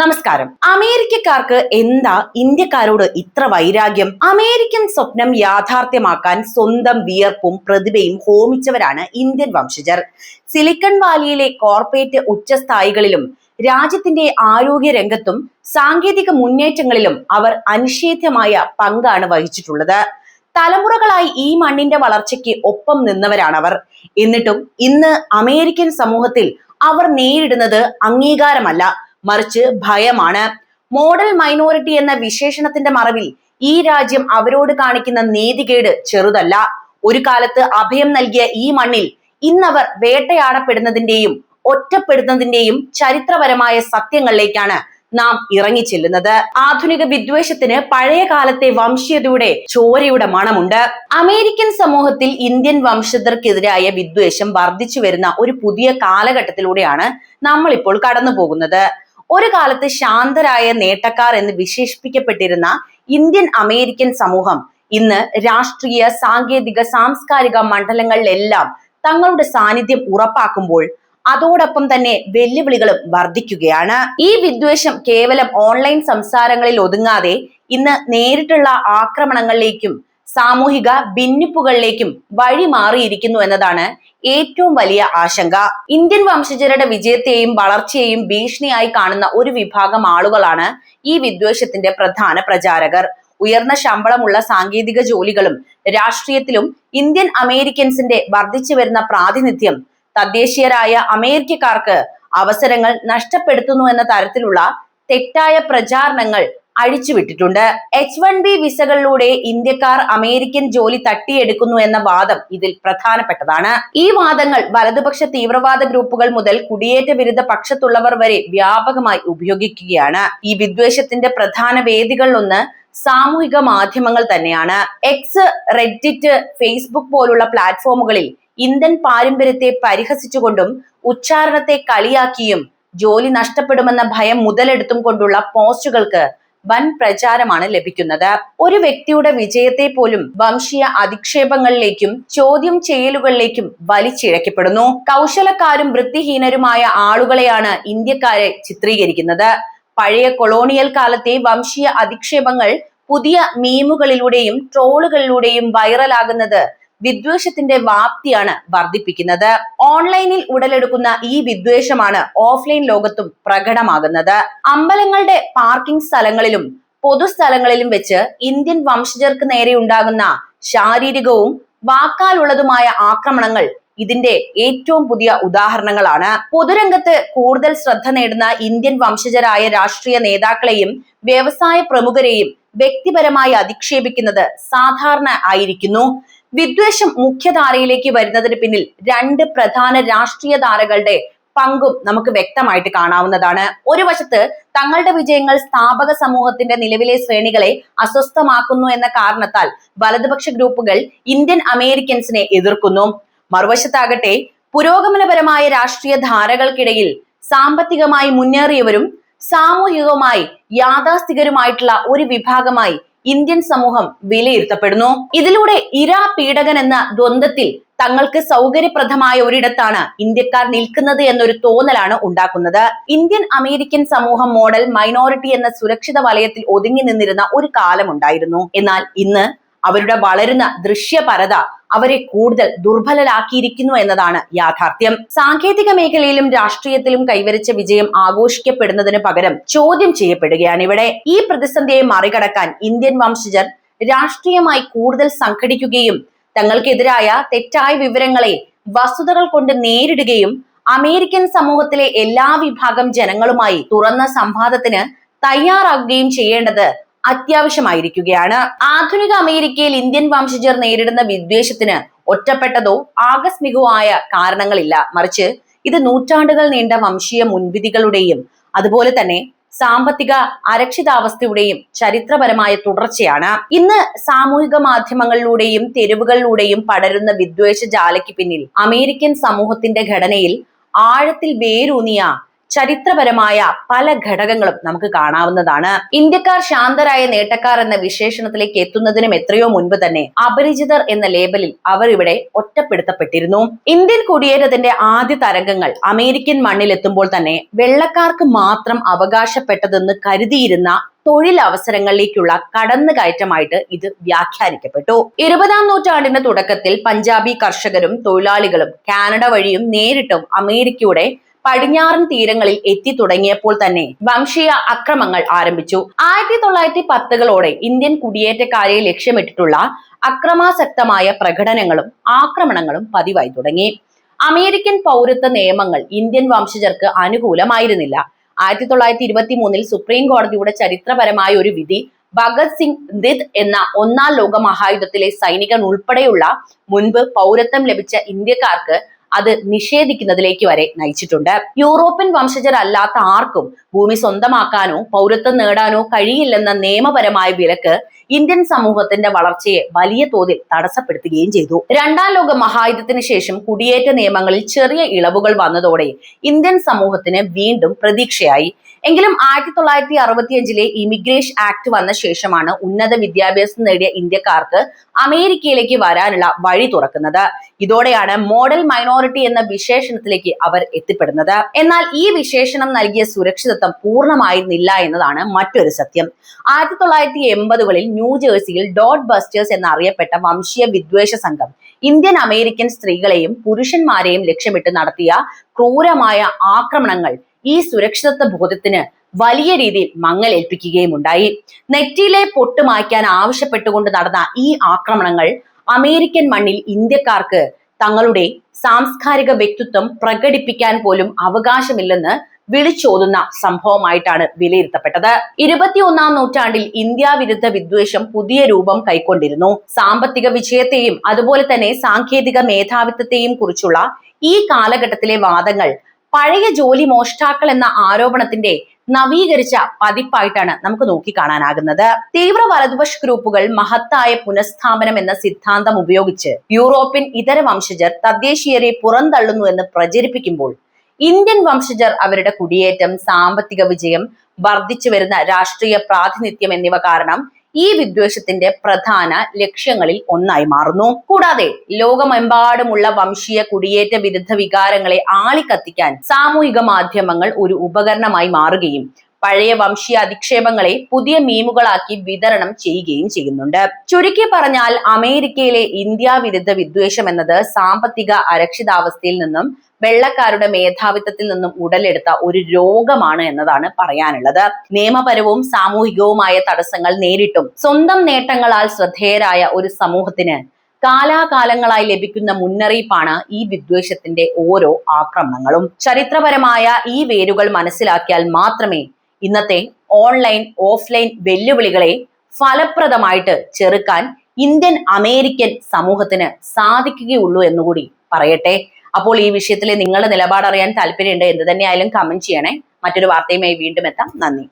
നമസ്കാരം. അമേരിക്കക്കാർക്ക് എന്താ ഇന്ത്യക്കാരോട് ഇത്ര വൈരാഗ്യം? അമേരിക്കൻ സ്വപ്നം യാഥാർത്ഥ്യമാക്കാൻ സ്വന്തം വിയർപ്പും പ്രതിഭയും ഹോമിച്ചവരാണ് ഇന്ത്യൻ വംശജർ. സിലിക്കൺ വാലിയിലെ കോർപ്പറേറ്റ് ഉച്ചസ്ഥായികളിലും രാജ്യത്തിന്റെ ആരോഗ്യ രംഗത്തും സാങ്കേതിക മുന്നേറ്റങ്ങളിലും അവർ അനിഷേധ്യമായ പങ്കാണ് വഹിച്ചിട്ടുള്ളത്. തലമുറകളായി ഈ മണ്ണിന്റെ വളർച്ചയ്ക്ക് ഒപ്പം നിന്നവരാണവർ. എന്നിട്ടും ഇന്ന് അമേരിക്കൻ സമൂഹത്തിൽ അവർ നേരിടുന്നത് അംഗീകാരമല്ല. മറിച്ച് ഭയമാണ്. മോഡൽ മൈനോറിറ്റി എന്ന വിശേഷണത്തിന്റെ മറവിൽ ഈ രാജ്യം അവരോട് കാണിക്കുന്ന നീതികേട് ചെറുതല്ല. ഒരു കാലത്ത് അഭയം നൽകിയ ഈ മണ്ണിൽ ഇന്നവർ വേട്ടയാടപ്പെടുന്നതിന്റെയും ഒറ്റപ്പെടുന്നതിന്റെയും ചരിത്രപരമായ സത്യങ്ങളിലേക്കാണ് നാം ഇറങ്ങിച്ചെല്ലുന്നത് ആധുനിക വിദ്വേഷത്തിന് പഴയ കാലത്തെ വംശീയതയുടെ ചോരയുടെ മണമുണ്ട്. അമേരിക്കൻ സമൂഹത്തിൽ ഇന്ത്യൻ വംശജർക്കെതിരായ വിദ്വേഷം വർദ്ധിച്ചു വരുന്ന ഒരു പുതിയ കാലഘട്ടത്തിലൂടെയാണ് നമ്മൾ ഇപ്പോൾ കടന്നു പോകുന്നത് ഒരു കാലത്ത് ശാന്തരായ നേട്ടക്കാർ എന്ന് വിശേഷിപ്പിക്കപ്പെട്ടിരുന്ന ഇന്ത്യൻ അമേരിക്കൻ സമൂഹം ഇന്ന് രാഷ്ട്രീയ സാങ്കേതിക സാംസ്കാരിക മണ്ഡലങ്ങളിലെല്ലാം തങ്ങളുടെ സാന്നിധ്യം ഉറപ്പാക്കുമ്പോൾ അതോടൊപ്പം തന്നെ വെല്ലുവിളികളും വർദ്ധിക്കുകയാണ്. ഈ വിദ്വേഷം കേവലം ഓൺലൈൻ സംസാരങ്ങളിൽ ഒതുങ്ങാതെ ഇന്ന് നേരിട്ടുള്ള ആക്രമണങ്ങളിലേക്കും സാമൂഹിക ഭിന്നിപ്പുകളിലേക്കും വഴി മാറിയിരിക്കുന്നു എന്നതാണ് ഏറ്റവും വലിയ ആശങ്ക. ഇന്ത്യൻ വംശജരുടെ വിജയത്തെയും വളർച്ചയെയും ഭീഷണിയായി കാണുന്ന ഒരു വിഭാഗം ആളുകളാണ് ഈ വിദ്വേഷത്തിന്റെ പ്രധാന പ്രചാരകർ. ഉയർന്ന ശമ്പളമുള്ള സാങ്കേതിക ജോലികളും രാഷ്ട്രീയത്തിലും ഇന്ത്യൻ അമേരിക്കൻസിന്റെ വർദ്ധിച്ചു വരുന്ന പ്രാതിനിധ്യം തദ്ദേശീയരായ അമേരിക്കക്കാർക്ക് അവസരങ്ങൾ നഷ്ടപ്പെടുത്തുന്നു എന്ന തരത്തിലുള്ള തെറ്റായ പ്രചാരണങ്ങൾ അഴിച്ചുവിട്ടിട്ടുണ്ട് എച്ച് വൺ ബി വിസകളിലൂടെ ഇന്ത്യക്കാർ അമേരിക്കൻ ജോലി തട്ടിയെടുക്കുന്നു എന്ന വാദം ഇതിൽ പ്രധാനപ്പെട്ടതാണ്. ഈ വാദങ്ങൾ വലതുപക്ഷ തീവ്രവാദ ഗ്രൂപ്പുകൾ മുതൽ കുടിയേറ്റ വിരുദ്ധ പക്ഷത്തുള്ളവർ വരെ വ്യാപകമായി ഉപയോഗിക്കുകയാണ്. ഈ വിദ്വേഷത്തിന്റെ പ്രധാന വേദികളിലൊന്ന് സാമൂഹിക മാധ്യമങ്ങൾ തന്നെയാണ്. എക്സ് റെഡിറ്റ് ഫേസ്ബുക്ക് പോലുള്ള പ്ലാറ്റ്ഫോമുകളിൽ ഇന്ത്യൻ പാരമ്പര്യത്തെ പരിഹസിച്ചുകൊണ്ടും ഉച്ചാരണത്തെ കളിയാക്കിയും ജോലി നഷ്ടപ്പെടുമെന്ന ഭയം മുതലെടുത്തും കൊണ്ടുള്ള പോസ്റ്റുകൾക്ക് വൻ പ്രചാരമാണ് ലഭിക്കുന്നത്. ഒരു വ്യക്തിയുടെ വിജയത്തെ പോലും വംശീയ അധിക്ഷേപങ്ങളിലേക്കും ചോദ്യം ചെയ്യലുകളിലേക്കും വലിച്ചിഴക്കപ്പെടുന്നു. കൗശലക്കാരും വൃത്തിഹീനരുമായ ആളുകളെയാണ് ഇന്ത്യക്കാരെ ചിത്രീകരിക്കുന്നത്. പഴയ കൊളോണിയൽ കാലത്തെ വംശീയ അധിക്ഷേപങ്ങൾ പുതിയ മീമുകളിലൂടെയും ട്രോളുകളിലൂടെയും വൈറലാകുന്നത് വിദ്വേഷത്തിന്റെ വ്യാപ്തിയാണ് വർദ്ധിപ്പിക്കുന്നത്. ഓൺലൈനിൽ ഉടലെടുക്കുന്ന ഈ വിദ്വേഷമാണ് ഓഫ്ലൈൻ ലോകത്തും പ്രകടമാകുന്നത്. അമ്പലങ്ങളുടെ പാർക്കിംഗ് സ്ഥലങ്ങളിലും പൊതുസ്ഥലങ്ങളിലും വെച്ച് ഇന്ത്യൻ വംശജർക്ക് നേരെ ഉണ്ടാകുന്ന ശാരീരികവും വാക്കാലുള്ളതുമായ ആക്രമണങ്ങൾ ഇതിന്റെ ഏറ്റവും പുതിയ ഉദാഹരണങ്ങളാണ്. പൊതുരംഗത്ത് കൂടുതൽ ശ്രദ്ധ നേടുന്ന ഇന്ത്യൻ വംശജരായ രാഷ്ട്രീയ നേതാക്കളെയും വ്യവസായ പ്രമുഖരെയും വ്യക്തിപരമായി അധിക്ഷേപിക്കുന്നത് സാധാരണ ആയിരിക്കുന്നു. വിദ്വേഷം മുഖ്യധാരയിലേക്ക് വരുന്നതിന് പിന്നിൽ രണ്ട് പ്രധാന രാഷ്ട്രീയ ധാരകളുടെ പങ്കും നമുക്ക് വ്യക്തമായിട്ട് കാണാവുന്നതാണ്. ഒരു വശത്ത് തങ്ങളുടെ വിജയങ്ങൾ സ്ഥാപക സമൂഹത്തിന്റെ നിലവിലെ ശ്രേണികളെ അസ്വസ്ഥമാക്കുന്നു എന്ന കാരണത്താൽ വലതുപക്ഷ ഗ്രൂപ്പുകൾ ഇന്ത്യൻ അമേരിക്കൻസിനെ എതിർക്കുന്നു. മറുവശത്താകട്ടെ പുരോഗമനപരമായ രാഷ്ട്രീയ ധാരകൾക്കിടയിൽ സാമ്പത്തികമായി മുന്നേറിയവരും സാമൂഹികവുമായി യാഥാസ്ഥികരുമായിട്ടുള്ള ഒരു വിഭാഗമായി ഇന്ത്യൻ സമൂഹം വിലയിരുത്തപ്പെടുന്നു. ഇതിലൂടെ ഇരാ പീഡകൻ എന്ന ദ്വന്ദ്ത്തിൽ തങ്ങൾക്ക് സൗകര്യപ്രദമായ ഒരിടത്താണ് ഇന്ത്യക്കാർ നിൽക്കുന്നത് എന്നൊരു തോന്നലാണ് ഉണ്ടാക്കുന്നത്. ഇന്ത്യൻ അമേരിക്കൻ സമൂഹം മോഡൽ മൈനോറിറ്റി എന്ന സുരക്ഷിത വലയത്തിൽ ഒതുങ്ങി നിന്നിരുന്ന ഒരു കാലമുണ്ടായിരുന്നു. എന്നാൽ ഇന്ന് അവരുടെ വളരുന്ന ദൃശ്യപരത അവരെ കൂടുതൽ ദുർബലരാക്കിയിരിക്കുന്നു എന്നതാണ് യാഥാർത്ഥ്യം. സാങ്കേതിക മേഖലയിലും രാഷ്ട്രീയത്തിലും കൈവരിച്ച വിജയം ആഘോഷിക്കപ്പെടുന്നതിന് പകരം ചോദ്യം ചെയ്യപ്പെടുകയാണ് ഇവിടെ. ഈ പ്രതിസന്ധിയെ മറികടക്കാൻ ഇന്ത്യൻ വംശജർ രാഷ്ട്രീയമായി കൂടുതൽ സംഘടിക്കുകയും തങ്ങൾക്കെതിരായ തെറ്റായ വിവരങ്ങളെ വസ്തുതകൾ കൊണ്ട് നേരിടുകയും അമേരിക്കൻ സമൂഹത്തിലെ എല്ലാ വിഭാഗം ജനങ്ങളുമായി തുറന്ന സംവാദത്തിന് തയ്യാറാകുകയും ചെയ്യേണ്ടത് അത്യാവശ്യമായിരിക്കുകയാണ്. ആധുനിക അമേരിക്കയിൽ ഇന്ത്യൻ വംശജർ നേരിടുന്ന വിദ്വേഷത്തിന് ഒറ്റപ്പെട്ടതോ ആകസ്മികവോ ആയ കാരണങ്ങളില്ല. മറിച്ച് ഇത് നൂറ്റാണ്ടുകൾ നീണ്ട വംശീയ മുൻവിധികളുടെയും അതുപോലെ തന്നെ സാമ്പത്തിക അരക്ഷിതാവസ്ഥയുടെയും ചരിത്രപരമായ തുടർച്ചയാണ്. ഇന്ന് സാമൂഹിക മാധ്യമങ്ങളിലൂടെയും തെരുവുകളിലൂടെയും പടരുന്ന വിദ്വേഷ ജാലയ്ക്ക് പിന്നിൽ അമേരിക്കൻ സമൂഹത്തിന്റെ ഘടനയിൽ ആഴത്തിൽ വേരൂന്നിയ ചരിത്രപരമായ പല ഘടകങ്ങളും നമുക്ക് കാണാവുന്നതാണ്. ഇന്ത്യക്കാർ ശാന്തരായ നേട്ടക്കാർ എന്ന വിശേഷണത്തിലേക്ക് എത്തുന്നതിനും എത്രയോ മുൻപ് തന്നെ അപരിചിതർ എന്ന ലേബലിൽ അവർ ഇവിടെ ഒറ്റപ്പെടുത്തപ്പെട്ടിരുന്നു. ഇന്ത്യൻ കുടിയേറ്റത്തിന്റെ ആദ്യ തരംഗങ്ങൾ അമേരിക്കൻ മണ്ണിലെത്തുമ്പോൾ തന്നെ വെള്ളക്കാർക്ക് മാത്രം അവകാശപ്പെട്ടതെന്ന് കരുതിയിരുന്ന തൊഴിലവസരങ്ങളിലേക്കുള്ള കടന്നുകയറ്റമായിട്ട് ഇത് വ്യാഖ്യാനിക്കപ്പെട്ടു. ഇരുപതാം നൂറ്റാണ്ടിന്റെ തുടക്കത്തിൽ പഞ്ചാബി കർഷകരും തൊഴിലാളികളും കാനഡ വഴിയും നേരിട്ടും അമേരിക്കയുടെ പടിഞ്ഞാറൻ തീരങ്ങളിൽ എത്തി തുടങ്ങിയപ്പോൾ തന്നെ വംശീയ അക്രമങ്ങൾ ആരംഭിച്ചു. ആയിരത്തി തൊള്ളായിരത്തി പത്തുകളോടെ ഇന്ത്യൻ കുടിയേറ്റക്കാരെ ലക്ഷ്യമിട്ടിട്ടുള്ള അക്രമാസക്തമായ പ്രകടനങ്ങളും ആക്രമണങ്ങളും പതിവായി തുടങ്ങി. അമേരിക്കൻ പൗരത്വ നിയമങ്ങൾ ഇന്ത്യൻ വംശജർക്ക് അനുകൂലമായിരുന്നില്ല. ആയിരത്തി തൊള്ളായിരത്തി ഇരുപത്തി മൂന്നിൽ സുപ്രീം കോടതിയുടെ ചരിത്രപരമായ ഒരു വിധി ഭഗത് സിംഗ് ദിത് എന്ന ഒന്നാം ലോക മഹായുദ്ധത്തിലെ സൈനികൻ ഉൾപ്പെടെയുള്ള മുൻപ് പൗരത്വം ലഭിച്ച ഇന്ത്യക്കാർക്ക് അത് നിഷേധിക്കുന്നതിലേക്ക് വരെ നയിച്ചിട്ടുണ്ട്. യൂറോപ്യൻ വംശജരല്ലാത്ത ആർക്കും ഭൂമി സ്വന്തമാക്കാനോ പൗരത്വം നേടാനോ കഴിയില്ലെന്ന നിയമപരമായ വിലക്ക് ഇന്ത്യൻ സമൂഹത്തിന്റെ വളർച്ചയെ വലിയ തോതിൽ തടസ്സപ്പെടുത്തുകയും ചെയ്തു. രണ്ടാം ലോക മഹായുദ്ധത്തിന് ശേഷം കുടിയേറ്റ നിയമങ്ങളിൽ ചെറിയ ഇളവുകൾ വന്നതോടെ ഇന്ത്യൻ സമൂഹത്തിന് വീണ്ടും പ്രതീക്ഷയായി. എങ്കിലും ആയിരത്തി തൊള്ളായിരത്തി അറുപത്തിയഞ്ചിലെ ഇമിഗ്രേഷൻ ആക്ട് വന്ന ശേഷമാണ് ഉന്നത വിദ്യാഭ്യാസം നേടിയ ഇന്ത്യക്കാർക്ക് അമേരിക്കയിലേക്ക് വരാനുള്ള വഴി തുറക്കുന്നത്. ഇതോടെയാണ് മോഡൽ മൈനോറിറ്റി എന്ന വിശേഷണത്തിലേക്ക് അവർ എത്തിപ്പെടുന്നത്. എന്നാൽ ഈ വിശേഷണം നൽകിയ സുരക്ഷിതത്വം പൂർണമായിരുന്നില്ല എന്നതാണ് മറ്റൊരു സത്യം. ആയിരത്തി തൊള്ളായിരത്തി എൺപതുകളിൽ ന്യൂജേഴ്സിയിൽ ഡോട്ട് ബസ്റ്റേഴ്സ് എന്നറിയപ്പെട്ട വംശീയ വിദ്വേഷ സംഘം ഇന്ത്യൻ അമേരിക്കൻ സ്ത്രീകളെയും പുരുഷന്മാരെയും ലക്ഷ്യമിട്ട് നടത്തിയ ക്രൂരമായ ആക്രമണങ്ങൾ ഈ സുരക്ഷിതത്വ ബോധത്തിന് വലിയ രീതിയിൽ മങ്ങലേൽപ്പിക്കുകയും ഉണ്ടായി. നെറ്റിയിലെ പൊട്ട് മായ്ക്കാൻ ആവശ്യപ്പെട്ടുകൊണ്ട് നടന്ന ഈ ആക്രമണങ്ങൾ അമേരിക്കൻ മണ്ണിൽ ഇന്ത്യക്കാർക്ക് തങ്ങളുടെ സാംസ്കാരിക വ്യക്തിത്വം പ്രകടിപ്പിക്കാൻ പോലും അവകാശമില്ലെന്ന് വിളിച്ചോതുന്ന സംഭവമായിട്ടാണ് വിലയിരുത്തപ്പെട്ടത്. ഇരുപത്തിയൊന്നാം നൂറ്റാണ്ടിൽ ഇന്ത്യ വിരുദ്ധ വിദ്വേഷം പുതിയ രൂപം കൈക്കൊണ്ടിരുന്നു. സാമ്പത്തിക വിജയത്തെയും അതുപോലെ തന്നെ സാങ്കേതിക മേധാവിത്വത്തെയും കുറിച്ചുള്ള ഈ കാലഘട്ടത്തിലെ വാദങ്ങൾ പഴയ ജോലി മോഷ്ടാക്കൾ എന്ന ആരോപണത്തിന്റെ നവീകരിച്ച പതിപ്പായിട്ടാണ് നമുക്ക് നോക്കി നോക്കിക്കാണാനാകുന്നത്. തീവ്ര വലതുപക്ഷ ഗ്രൂപ്പുകൾ മഹത്തായ പുനഃസ്ഥാപനം എന്ന സിദ്ധാന്തം ഉപയോഗിച്ച് യൂറോപ്യൻ ഇതര വംശജർ തദ്ദേശീയരെ പുറന്തള്ളുന്നു എന്ന് പ്രചരിപ്പിക്കുമ്പോൾ ഇന്ത്യൻ വംശജർ അവരുടെ കുടിയേറ്റം സാമ്പത്തിക വിജയം വർദ്ധിച്ചു വരുന്ന രാഷ്ട്രീയ പ്രാതിനിധ്യം എന്നിവ കാരണം ഈ വിദ്വേഷത്തിന്റെ പ്രധാന ലക്ഷ്യങ്ങളിൽ ഒന്നായി മാറുന്നു. കൂടാതെ ലോകമെമ്പാടുമുള്ള വംശീയ കുടിയേറ്റ വിരുദ്ധ വികാരങ്ങളെ ആളിക്കത്തിക്കാൻ സാമൂഹിക മാധ്യമങ്ങൾ ഒരു ഉപകരണമായി മാറുകയും പഴയ വംശീയ അധിക്ഷേപങ്ങളെ പുതിയ മീമുകളാക്കി വിതരണം ചെയ്യുകയും ചെയ്യുന്നുണ്ട്. ചുരുക്കി പറഞ്ഞാൽ അമേരിക്കയിലെ ഇന്ത്യ വിരുദ്ധ വിദ്വേഷം എന്നത് സാമ്പത്തിക അരക്ഷിതാവസ്ഥയിൽ നിന്നും വെള്ളക്കാരുടെ മേധാവിത്വത്തിൽ നിന്നും ഉടലെടുത്ത ഒരു രോഗമാണ് എന്നതാണ് പറയാനുള്ളത്. നിയമപരവും സാമൂഹികവുമായ തടസ്സങ്ങൾ നേരിട്ടും സ്വന്തം നേട്ടങ്ങളാൽ ശ്രദ്ധേയരായ ഒരു സമൂഹത്തിന് കാലാകാലങ്ങളായി ലഭിക്കുന്ന മുന്നറിയിപ്പാണ് ഈ വിദ്വേഷത്തിന്റെ ഓരോ ആക്രമണങ്ങളും. ചരിത്രപരമായ ഈ വേരുകൾ മനസ്സിലാക്കിയാൽ മാത്രമേ ഇന്നത്തെ ഓൺലൈൻ ഓഫ്ലൈൻ വെല്ലുവിളികളെ ഫലപ്രദമായിട്ട് ചെറുക്കാൻ ഇന്ത്യൻ അമേരിക്കൻ സമൂഹത്തിന് സാധിക്കുകയുള്ളൂ എന്നുകൂടി പറയട്ടെ. അപ്പോൾ ഈ വിഷയത്തിൽ നിങ്ങളുടെ നിലപാട് അറിയാൻ താല്പര്യമുണ്ട് എന്ത് തന്നെയായാലും കമന്റ് ചെയ്യണേ. മറ്റൊരു വാർത്തയുമായി വീണ്ടും എത്താം. നന്ദി.